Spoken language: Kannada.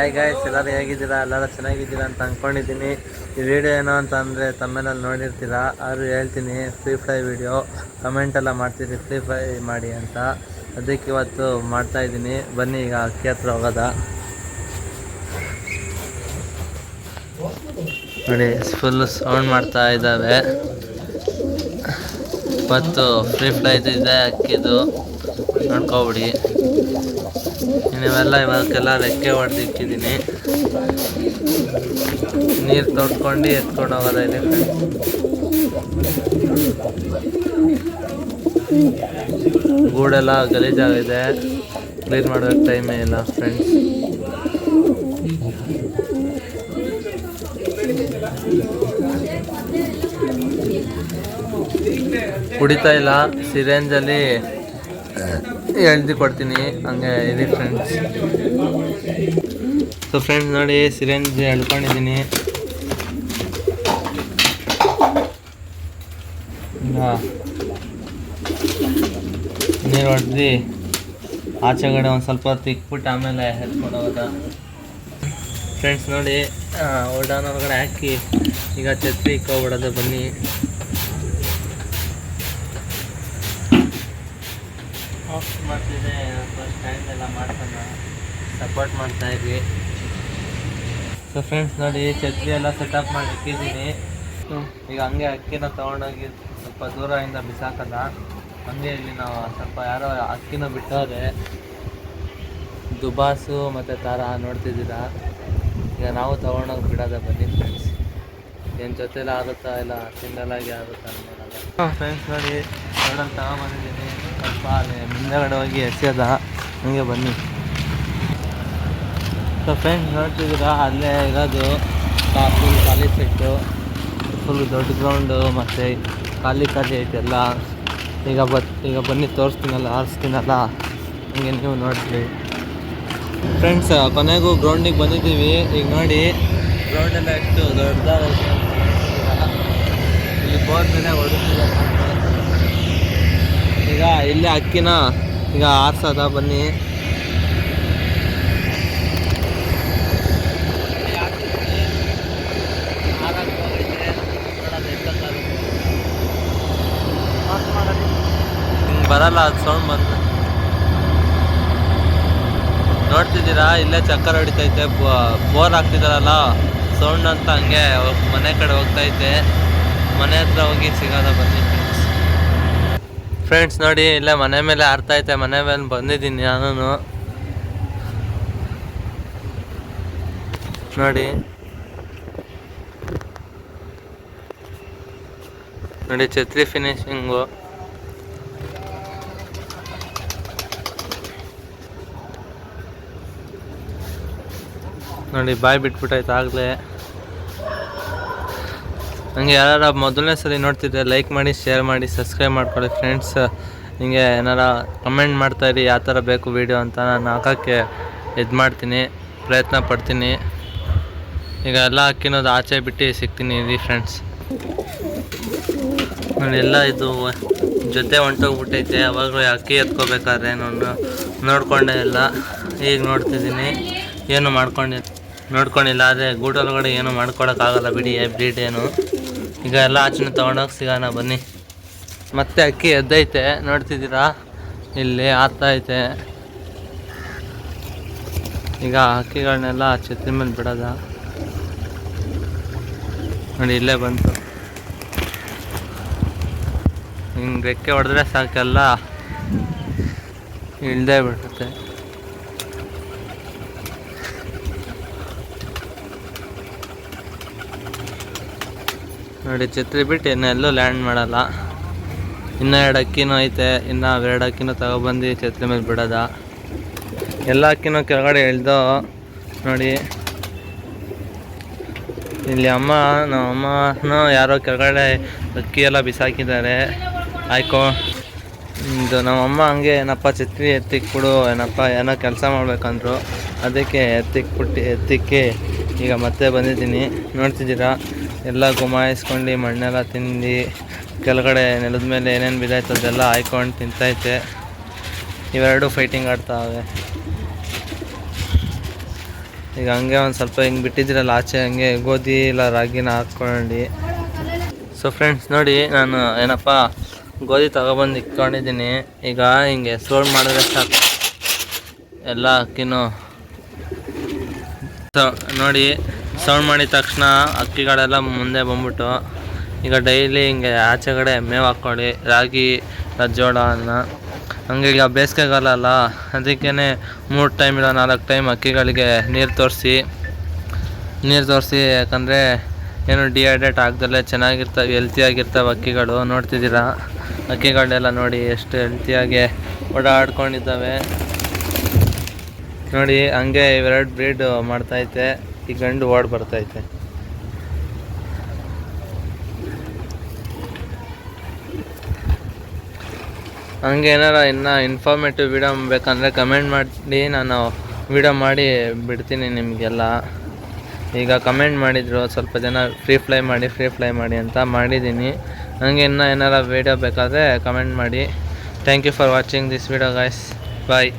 ಹಾಯ್ ಗಾಯ್ಸ್ ಎಲ್ಲರೂ ಹೇಗಿದ್ದೀರಾ? ಎಲ್ಲರೂ ಚೆನ್ನಾಗಿದ್ದೀರಾ ಅಂತ ಅಂದ್ಕೊಂಡಿದ್ದೀನಿ ಈ ವಿಡಿಯೋ ಏನು ಅಂತ ಅಂದರೆ ತಮ್ಮೇನಲ್ಲಿ ನೋಡಿರ್ತೀರಾ? ಆದರೂ ಹೇಳ್ತೀನಿ ಫ್ರೀ ಫ್ರೈ ವಿಡಿಯೋ ಕಮೆಂಟ್ ಎಲ್ಲ ಮಾಡ್ತೀರಿ ಫ್ರೀ ಫ್ರೈ ಮಾಡಿ ಅಂತ. ಅದಕ್ಕೆ ಇವತ್ತು ಮಾಡ್ತಾ ಇದ್ದೀನಿ. ಬನ್ನಿ, ಈಗ ಅಕ್ಕಿ ಹತ್ರ ಹೋಗೋದ. ನೋಡಿ ಫುಲ್ ಸೌಂಡ್ ಮಾಡ್ತಾ ಇದ್ದಾವೆ. ಇವತ್ತು ಫ್ರೀ ಫ್ರೈ ಇದೆ, ಅಕ್ಕಿದು. ನೋಡ್ಕೊಬಿಡಿ. ನೀವೆಲ್ಲ ಇವಕ್ಕೆಲ್ಲ ರೆಕ್ಕೆ ಹೊಡೆದಿಟ್ಟಿದ್ದೀನಿ. ನೀರು ತೊಡ್ಕೊಂಡು ಎತ್ಕೊಂಡು ಹೋಗೋದ ಇದೆ ಗೂಡೆಲ್ಲ ಗಲೀಜಾಗಿದೆ. ಕ್ಲೀನ್ ಮಾಡೋಕ್ಕೆ ಟೈಮೇ ಇಲ್ಲ ಫ್ರೆಂಡ್ಸ್ ಕುಡಿತಾ ಇಲ್ಲ. ಸಿರೇಂಜಲ್ಲಿ ಎಳ್ದು ಕೊಡ್ತೀನಿ. ಹಂಗೆ ಇದೆ ಫ್ರೆಂಡ್ಸ್ ಸೊ ಫ್ರೆಂಡ್ಸ್ ನೋಡಿ ಸಿರೆಂಜ್ ಎಳ್ಕೊಂಡಿದ್ದೀನಿ ನೀರು ಹೊಡೆದು. ಆಚೆಗಡೆ ಒಂದು ಸ್ವಲ್ಪ ಹೊತ್ತು ಇಕ್ಬಿಟ್ಟು ಆಮೇಲೆ ಎತ್ಕೊಂಡು ಹೋಗೋದ ಫ್ರೆಂಡ್ಸ್ ನೋಡಿ ಓಡಾನ ಒಳಗಡೆ ಹಾಕಿ ಈಗ ಛತ್ರಿ ಇಕ್ಕೊಬಿಡೋದು ಬನ್ನಿ. ಆಫ್ ಮಾಡ್ತಿದ್ದೆ ಟೈಮ್ ಎಲ್ಲ ಮಾಡ್ಕೊಂಡು ಸಪೋರ್ಟ್ ಮಾಡ್ತಾ ಇದ್ವಿ. ಸೊ ಫ್ರೆಂಡ್ಸ್ ನೋಡಿ, ಛತ್ರಿ ಎಲ್ಲ ಸೆಟಪ್ ಮಾಡಿ ಇಕ್ಕಿದ್ದೀನಿ ಈಗ ಹಂಗೆ ಅಕ್ಕಿನ ತೊಗೊಂಡೋಗಿ ಸ್ವಲ್ಪ ದೂರದಿಂದ ಬಿಸಾಕಲ್ಲ, ಹಂಗೆ ಇಲ್ಲಿ ನಾವು ಸ್ವಲ್ಪ ಯಾರೋ ಅಕ್ಕಿನ ಬಿಟ್ಟವ್ರೆ. ದುಬಾಸು ಮತ್ತು ತಾರ ನೋಡ್ತಿದ್ದೀರಾ? ಈಗ ನಾವು ತೊಗೊಂಡೋಗಿ ಬಿಡೋದೆ ಬನ್ನಿ ಫ್ರೆಂಡ್ಸ್ ಏನು ಜೊತೆಲ್ಲ ಆಗುತ್ತಾ ಇಲ್ಲ ಸಿಂಗಲ್ ಆಗಿ ಆಗುತ್ತಾ ಫ್ರೆಂಡ್ಸ್ ನೋಡಿ ಎರಡಲ್ಲಿ ತಗೊಂಬಂದಿದ್ದೀನಿ. ಸ್ವಲ್ಪ ಮುಂದೆಗಡೆ ಹೋಗಿ ಎಸೆಯೋದ ಹಂಗೆ ಬನ್ನಿ. ಸೊ ಫ್ರೆಂಡ್ಸ್ ನೋಡ್ತಿದ್ದೀರಾ? ಅಲ್ಲೇ ಇರೋದು ಫುಲ್ ಖಾಲಿ ಸೆಟ್ಟು ಫುಲ್ ದೊಡ್ಡ ಗ್ರೌಂಡು ಮತ್ತು ಖಾಲಿ ಖಾಲಿ ಐತೆಲ್ಲ ಈಗ ಬತ್ ಈಗ ಬನ್ನಿ, ತೋರಿಸ್ತೀನಲ್ಲ, ಆರಿಸ್ತೀನಲ್ಲ. ಹಂಗೆ ನೀವು ನೋಡ್ತೀವಿ ಫ್ರೆಂಡ್ಸ್ ಕೊನೆಗೂ ಗ್ರೌಂಡಿಗೆ ಬಂದಿದ್ದೀವಿ. ಈಗ ನೋಡಿ ಗ್ರೌಂಡೆಲ್ಲ ಎಷ್ಟು ದೊಡ್ಡದಾಗೈತೆ. ಇಲ್ಲಿ ಬೋರ್ ಮೇಲೆ ಹೊಡಿತಿದ್ದಾರೆ ಈಗ ಇಲ್ಲಿ ಅಕ್ಕಿನ ಈಗ ಆರ್ಸದ ಬನ್ನಿ. ಬರಲ್ಲ ಅದು ಸೌಂಡ್ ಬಂದು. ನೋಡ್ತಿದ್ದೀರಾ? ಇಲ್ಲೇ ಚಕ್ಕರ್ ಹೊಡಿತೈತೆ. ಬೋರ್ ಹಾಕ್ತಿದಾರಲ್ಲ ಸೌಂಡ್ ಅಂತ ಹಂಗೆ ಮನೆ ಕಡೆ ಹೋಗ್ತೈತೆ. ಮನೆ ಹತ್ರ ಹೋಗಿ ಸಿಗೋದ ಬನ್ನಿ. ಫ್ರೆಂಡ್ಸ್ ನೋಡಿ, ಇಲ್ಲ, ಮನೆ ಮೇಲೆ ಆರ್ತೈತೆ ಮನೆ ಮೇಲೆ ಬಂದಿದ್ದೀನಿ ನಾನು ನೋಡಿ. ನೋಡಿ, ಛತ್ರಿ ಫಿನಿಶಿಂಗು ನೋಡಿ, ಬಾಯ್ ಬಿಟ್ಬಿಟ್ಟೈತೆ ಆಗಲೇ. ಹಂಗೆ ಯಾರು ಮೊದಲನೇ ಸಲ ನೋಡ್ತಿದ್ರೆ ಲೈಕ್ ಮಾಡಿ ಶೇರ್ ಮಾಡಿ ಸಬ್ಸ್ಕ್ರೈಬ್ ಮಾಡ್ಕೊಳ್ಳಿ ಫ್ರೆಂಡ್ಸ್ ಹಿಂಗೆ ಏನಾರ ಕಮೆಂಟ್ ಮಾಡ್ತಾಯಿರಿ ಯಾವ ಥರ ಬೇಕು ವೀಡಿಯೋ ಅಂತ ನಾನು ಹಾಕೋಕ್ಕೆ ಇದು ಮಾಡ್ತೀನಿ, ಪ್ರಯತ್ನ ಪಡ್ತೀನಿ. ಈಗ ಎಲ್ಲ ಹಾಕಿನೋದು ಆಚೆ ಬಿಟ್ಟು ಸಿಗ್ತೀನಿ ಇರಿ ಫ್ರೆಂಡ್ಸ್ ನಾನೆಲ್ಲ ಇದು ಜೊತೆ ಹೊಂಟೋಗ್ಬಿಟ್ಟೈತೆ, ಯಾವಾಗಲೂ ಅಕ್ಕಿ ಎತ್ಕೋಬೇಕಾದ್ರೆ ನಾನು ನೋಡ್ಕೊಂಡೆ ಎಲ್ಲ. ಈಗ ನೋಡ್ತಿದ್ದೀನಿ, ಏನು ಮಾಡ್ಕೊಂಡಿ ನೋಡ್ಕೊಂಡಿಲ್ಲ, ಆದರೆ ಗೂಟೊಳಗಡೆ ಏನು ಮಾಡ್ಕೊಳಕ್ಕಾಗಲ್ಲ ಬಿಡಿ ಬ್ರೀಡ್ ಏನು ಈಗ ಎಲ್ಲ ಆಚೆನ ತೊಗೊಂಡೋಗಿ ಸಿಗೋಣ ಬನ್ನಿ. ಮತ್ತೆ ಅಕ್ಕಿ ಎದ್ದೈತೆ, ನೋಡ್ತಿದ್ದೀರಾ? ಇಲ್ಲಿ ಐತೆ. ಈಗ ಅಕ್ಕಿಗಳನ್ನೆಲ್ಲ ಛತ್ರಿ ಮೇಲೆ ಬಿಡೋದ. ನೋಡಿ, ಇಲ್ಲೇ ಬಂತು. ಹಿಂಗೆ ರೆಕ್ಕೆ ಹೊಡೆದ್ರೆ ಸಾಕೆಲ್ಲ. ಇಳ್ದೇ ಬಿಡುತ್ತೆ. ನೋಡಿ ಛತ್ರಿ ಬಿಟ್ಟು ಇನ್ನೆಲ್ಲೂ ಲ್ಯಾಂಡ್ ಮಾಡಲ್ಲ. ಇನ್ನೂ ಎರಡು ಅಕ್ಕಿನೂ ಐತೆ, ಇನ್ನು ಅವೆರಡು ಅಕ್ಕಿನೂ ತಗೊಬಂದು ಛತ್ರಿ ಮೇಲೆ ಬಿಡೋದ. ಎಲ್ಲ ಅಕ್ಕಿನೂ ಕೆಳಗಡೆ ಇಳ್ದು, ನೋಡಿ. ಇಲ್ಲಿ ಅಮ್ಮ, ನಮ್ಮ ಅಮ್ಮನೂ ಯಾರೋ ಕೆಳಗಡೆ ಅಕ್ಕಿ ಎಲ್ಲ ಬಿಸಾಕಿದ್ದಾರೆ. ಆಯ್ಕೋ. ಇದು ನಮ್ಮಮ್ಮ ಹಂಗೆ, ಏನಪ್ಪ ಛತ್ರಿ ಎತ್ತಿಕ್ಬಿಡು ಏನಪ್ಪ ಏನೋ ಕೆಲಸ ಮಾಡ್ಬೇಕಂದ್ರು. ಅದಕ್ಕೆ ಎತ್ತಿಕ್ಬಿಟ್ಟು ಎತ್ತಿಕ್ಕಿ ಈಗ ಮತ್ತೆ ಬಂದಿದ್ದೀನಿ. ನೋಡ್ತಿದ್ದೀರಾ? ಎಲ್ಲ ಗುಮಾಯಿಸ್ಕೊಂಡು ಮಣ್ಣೆಲ್ಲ ತಿಂದು ಕೆಳಗಡೆ ನೆಲದ ಮೇಲೆ ಏನೇನು ಬಿದ್ದಾಯ್ತು ಅದೆಲ್ಲ ಹಾಯ್ಕೊಂಡು ತಿಂತೈತೆ ಇವೆರಡು ಫೈಟಿಂಗ್ ಆಡ್ತಾವೆ ಈಗ ಹಂಗೆ ಒಂದು ಸ್ವಲ್ಪ ಹಿಂಗೆ ಬಿಟ್ಟಿದ್ದೀರಲ್ಲ ಆಚೆ ಹಂಗೆ ಗೋಧಿ ಇಲ್ಲ ರಾಗಿನ ಹಾಕ್ಕೊಂಡು. ಸೊ ಫ್ರೆಂಡ್ಸ್ ನೋಡಿ ನಾನು ಏನಪ್ಪ, ಗೋಧಿ ತಗೊಬಂದು ಇಟ್ಕೊಂಡಿದ್ದೀನಿ. ಈಗ ಹಿಂಗೆ ಸೋಲ್ ಮಾಡಿದ್ರೆ ಸಾಕು. ಎಲ್ಲ ಅಕ್ಕಿನೂ ಸೊ ನೋಡಿ ಸೌಂಡ್ ಮಾಡಿದ ತಕ್ಷಣ ಅಕ್ಕಿಗಳೆಲ್ಲ ಮುಂದೆ ಬಂದ್ಬಿಟ್ಟು, ಈಗ ಡೈಲಿ ಹಿಂಗೆ ಆಚೆ ಕಡೆ ಮೇವು ಹಾಕ್ಕೊಳ್ಳಿ, ರಾಗಿ ಇಲ್ಲ ಜೋಳ ಅನ್ನ ಹಂಗೆ ಈಗ ಬೇಸಿಗೆಗಾಲ ಅಲ್ಲ ಅದಕ್ಕೇ ಮೂರು ಟೈಮ್ ಇಲ್ಲ, ನಾಲ್ಕು ಟೈಮ್ ಅಕ್ಕಿಗಳಿಗೆ ನೀರು ತೋರಿಸಿ ನೀರು ತೋರಿಸಿ, ಯಾಕಂದರೆ ಏನು ಡಿಹೈಡ್ರೇಟ್ ಆಗ್ದಲ್ಲೇ ಚೆನ್ನಾಗಿರ್ತವೆ ಹೆಲ್ತಿಯಾಗಿರ್ತವೆ ಅಕ್ಕಿಗಳು ನೋಡ್ತಿದ್ದೀರಾ? ಅಕ್ಕಿಗಳನ್ನೆಲ್ಲ ನೋಡಿ ಎಷ್ಟು ಹೆಲ್ತಿಯಾಗಿ ಓಡಾಡ್ಕೊಂಡಿದ್ದಾವೆ. ನೋಡಿ, ಹಂಗೆ ಇವೆರಡು ಬ್ರೀಡ್ ಮಾಡ್ತೈತೆ ಈ ಗಂಡು ವಾರ್ಡ್ ಬರ್ತೈತೆ. ಹಂಗೆ ಏನಾರ ಇನ್ನು ಇನ್ಫಾರ್ಮೇಟಿವ್ ವಿಡಿಯೋ ಬೇಕಂದರೆ ಕಮೆಂಟ್ ಮಾಡಿ, ನಾನು ವಿಡಿಯೋ ಮಾಡಿ ಬಿಡ್ತೀನಿ ನಿಮಗೆಲ್ಲ. ಈಗ ಕಮೆಂಟ್ ಮಾಡಿದರು, ಸ್ವಲ್ಪ ಜನ ಫ್ರೀ ಫ್ಲೈ ಮಾಡಿ ಫ್ರೀ ಫ್ಲೈ ಮಾಡಿ ಅಂತ ಮಾಡಿದ್ದೀನಿ ಹಂಗೆ ಇನ್ನೂ ಏನಾರ ವೀಡಿಯೋ ಬೇಕಾದರೆ ಕಮೆಂಟ್ ಮಾಡಿ. Thank you for watching this video guys bye